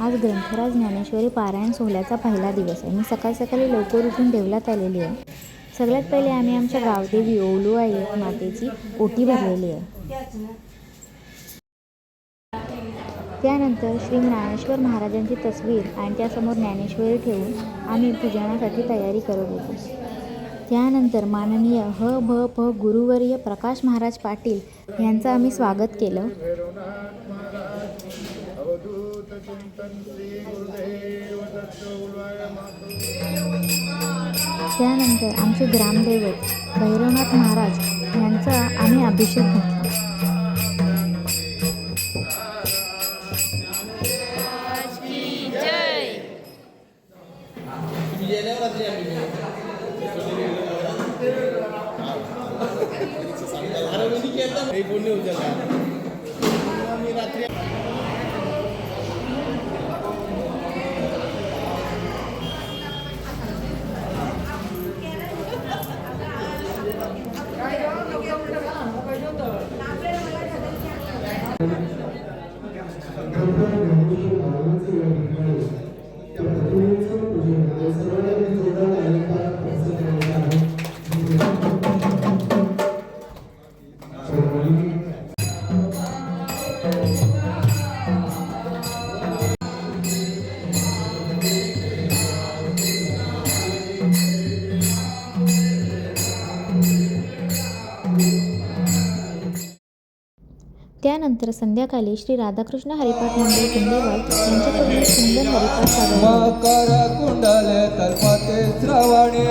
आज ग्रंथराज ज्ञानेश्वरी पारायण सोहळ्याचा पहिला दिवस आहे. मी सकाळ सकाळी लवकर उठून देवलात आलेली आहे. सगळ्यात पहिले आम्ही आमच्या गावदेवी ओलू आई मातेची ओटी भरलेली आहे. त्यानंतर श्री ज्ञानेश्वर महाराजांची तस्वीर आणि त्यासमोर ज्ञानेश्वरी ठेवून आम्ही पूजनासाठी तयारी करत होतो. त्यानंतर माननीय ह भ प गुरुवर्य प्रकाश महाराज पाटील यांचं आम्ही स्वागत केलं. त्यानंतर आमचे ग्रामदैवत भैरवनाथ महाराज यांचा आम्ही अभिषेक घेतला. त्यानंतर संध्याकाळी श्री राधाकृष्ण हरिपाठ मंदिर कुंडेवाल यांच्याकडून सुंदर हरिपाठ सादर मकर कुंडले तर्फते श्रवणे.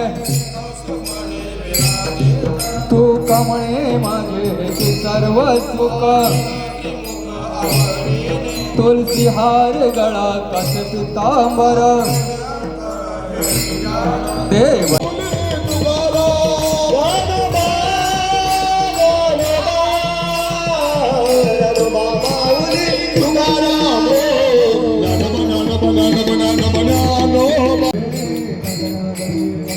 तू कमळे माझे तू सर्व सुख. तुलसी हार गळा कस पितांबर. देव ह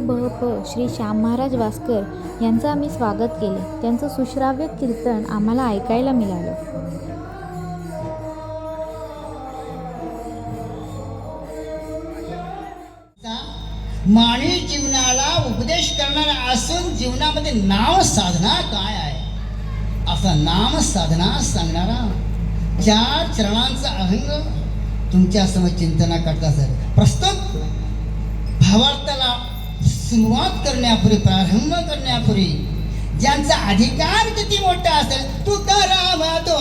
भ प श्री श्याम महाराज वास्कर यांचं आम्ही स्वागत केले. त्यांचं सुश्राव्य कीर्तन आम्हाला ऐकायला मिळालं. मानवी जीवनाला उपदेश करणारा असून जीवनामध्ये नाम साधना काय आहे? असा नाम साधना सांगणारा चार चरणांचा अभंग तुमच्यासमोर चिंतना करता सर. प्रस्तुत भावार्थाला सुरुवात करण्यापूर्वी प्रारंभ करण्यापूर्वी ज्यांचा अधिकार किती मोठा असेल तू तुकाराम तो